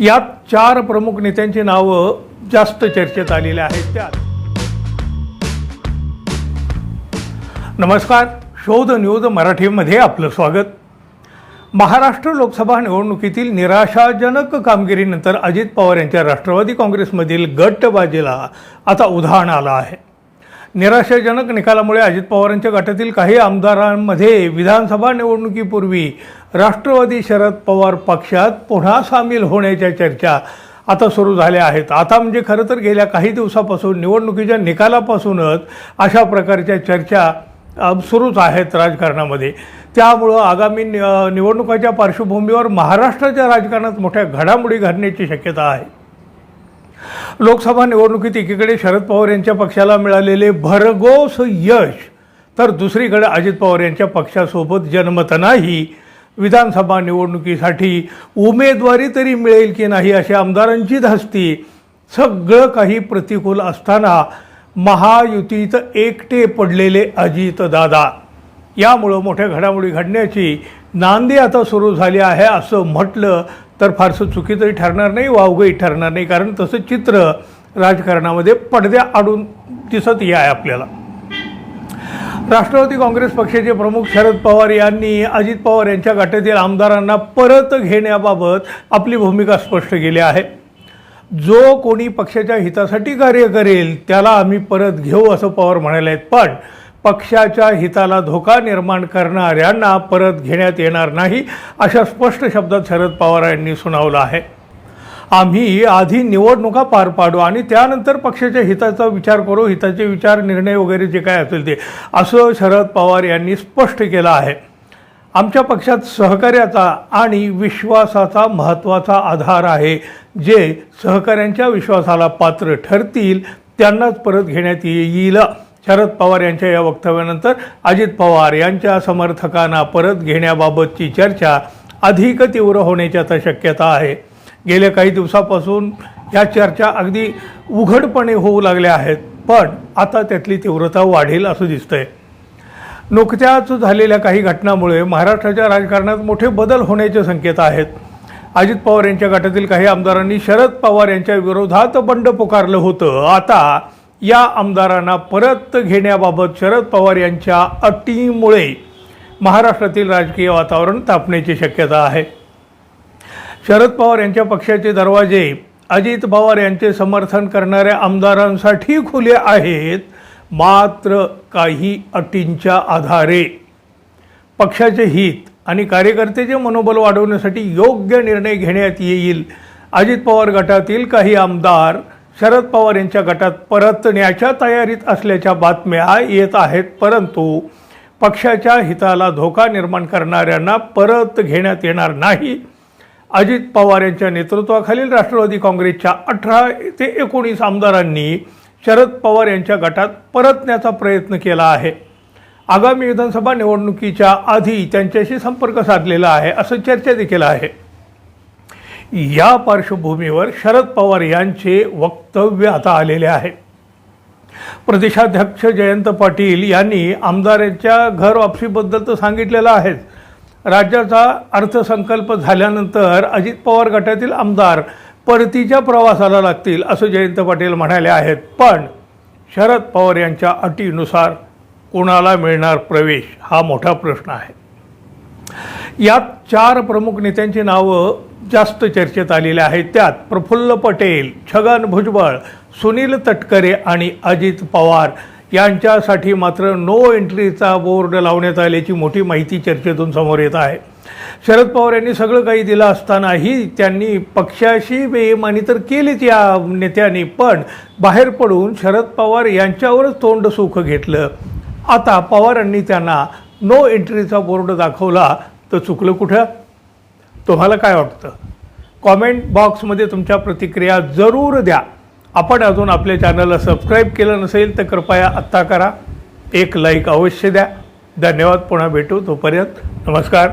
यात चार प्रमुख नेत्यांची नावं जास्त चर्चेत आलेली आहेत. त्यात नमस्कार. शोध न्यूज मराठीमध्ये आपलं स्वागत. महाराष्ट्र लोकसभा निवडणुकीतील निराशाजनक कामगिरीनंतर अजित पवार यांच्या राष्ट्रवादी काँग्रेसमधील गटबाजीला आता उधाण आलं आहे. निराशाजनक निकालामुळे अजित पवारांच्या गटातील काही आमदारांमध्ये विधानसभा निवडणुकीपूर्वी राष्ट्रवादी शरद पवार पक्षात पुन्हा सामील होण्याच्या चर्चा आता सुरू झाल्या आहेत. आता म्हणजे खरं तर गेल्या काही दिवसापासून निवडणुकीच्या निकालापासूनच अशा प्रकारच्या चर्चा सुरूच आहेत राजकारणामध्ये. त्यामुळं आगामी नि निवडणुकाच्या पार्श्वभूमीवर महाराष्ट्राच्या राजकारणात मोठ्या घडामोडी घडण्याची शक्यता आहे. लोकसभा निवडणुकीत एकीकडे शरद पवार यांच्या पक्षाला मिळालेले भरघोस यश तर दुसरीकडे अजित पवार यांच्या पक्षासोबत जन्मतनाही. विधानसभा निवडणुकीसाठी उमेदवारी तरी मिळेल की नाही अशी आमदारांची धास्ती. सगळं काही प्रतिकूल असताना महायुतीत एकटे पडलेले अजितदादा यामुळं मोठ्या घडामोडी घडण्याची नांदी आता सुरू झाली आहे असं म्हटलं तर फारसं चुकीचंही ठरणार नाही वावगंही ठरणार नाही. कारण तसं चित्र राजकारणामध्ये पडद्या आडून दिसत आहे आपल्याला. राष्ट्रवादी काँग्रेस पक्षाचे प्रमुख शरद पवार यांनी अजित पवार यांच्या गटातील आमदारांना परत घेण्याबाबत आपली भूमिका स्पष्ट केली आहे. जो कोणी पक्षाच्या हितासाठी कार्य करेल त्याला आम्ही परत घेऊ असं पवार म्हणाले आहेत. पण पक्षाच्या हिताला धोका निर्माण करणाऱ्यांना परत घेण्यात येणार नाही अशा स्पष्ट शब्दात शरद पवार यांनी सुनावलं आहे. आम्ही आधी निवडणुका पार पाडू आणि त्यानंतर पक्षाच्या हिताचा विचार करू हिताचे विचार निर्णय वगैरे जे काय असेल ते असं शरद पवार यांनी स्पष्ट केलं आहे. आमच्या पक्षात सहकार्याचा आणि विश्वासाचा महत्त्वाचा आधार आहे. जे सहकाऱ्यांच्या विश्वासाला पात्र ठरतील त्यांनाच परत घेण्यात येईल. शरद पवार यांच्या या वक्तव्यानंतर अजित पवार यांच्या समर्थकांना परत घेण्याबाबतची चर्चा अधिक तीव्र होण्याची आता शक्यता आहे. गेल्या काही दिवसापासून या चर्चा अगदी उघडपणे होऊ लागल्या आहेत पण आता त्यातली तीव्रता वाढेल असं दिसतंय. नुकत्याच झालेल्या काही घटनामुळे महाराष्ट्राच्या राजकारणात मोठे बदल होण्याचे संकेत आहेत. अजित पवार यांच्या गटातील काही आमदारांनी शरद पवार यांच्या विरोधात बंड पुकारलं होतं. आता या आमदारांना परत घेण्याबाबत शरद पवार यांच्या अटीमुळे महाराष्ट्रातील राजकीय वातावरण तापण्याची शक्यता आहे. शरद पवार यांच्या पक्षाचे दरवाजे अजित पवार यांचे समर्थन करणाऱ्या आमदारांसाठी खुले आहेत मात्र काही अटींच्या आधारे. पक्षाचे हित आणि कार्यकर्त्याचे मनोबल वाढवण्यासाठी योग्य निर्णय घेण्यात येईल. अजित पवार गटातील काही आमदार शरद पवार यांच्या गटात परतण्याच्या तयारीत असल्याच्या बातम्या येत आहेत परंतु पक्षाच्या हिताला धोका निर्माण करणाऱ्यांना परत घेण्यात येणार नाही. अजित पवार यांच्या नेतृत्वाखालील राष्ट्रवादी काँग्रेसच्या अठरा ते एकोणीस आमदारांनी शरद पवार यांच्या गटात परतण्याचा प्रयत्न केला आहे. आगामी विधानसभा निवडणुकीच्या आधी त्यांच्याशी संपर्क साधलेला आहे असं चर्चा देखील आहे. या पार्श्वभूमीवर शरद पवार यांचे वक्तव्य आता आलेले आहे. प्रदेशाध्यक्ष जयंत पाटील यांनी आमदारांच्या घर वापसीबद्दल तर सांगितलेलं आहेच. राज्याचा अर्थसंकल्प झाल्यानंतर अजित पवार गटातील आमदार परतीच्या प्रवासाला लागतील असं जयंत पाटील म्हणाले आहेत. पण शरद पवार यांच्या अटीनुसार कोणाला मिळणार प्रवेश हा मोठा प्रश्न आहे. यात चार प्रमुख नेत्यांची नावं जास्त चर्चेत आलेली आहेत. त्यात प्रफुल्ल पटेल छगन भुजबळ सुनील तटकरे आणि अजित पवार यांच्यासाठी मात्र नो एंट्रीचा बोर्ड लावण्यात आल्याची मोठी माहिती चर्चेतून समोर येत आहे. शरद पवार यांनी सगळं काही दिलं असतानाही त्यांनी पक्षाशी बेईमानी तर केलीच या नेत्यांनी पण बाहेर पडून शरद पवार यांच्यावरच तोंड सुख घेतलं. आता पवारांनी त्यांना नो एंट्रीचा बोर्ड दाखवला तर चुकलं कुठं? तुम्हाला काय वाटतं? कॉमेंट बॉक्समध्ये तुमच्या प्रतिक्रिया जरूर द्या. आपण अजून आपल्या चॅनलला सबस्क्राईब केलं नसेल तर कृपया आत्ता करा. एक लाईक अवश्य द्या. धन्यवाद. पुन्हा भेटू तोपर्यंत. नमस्कार.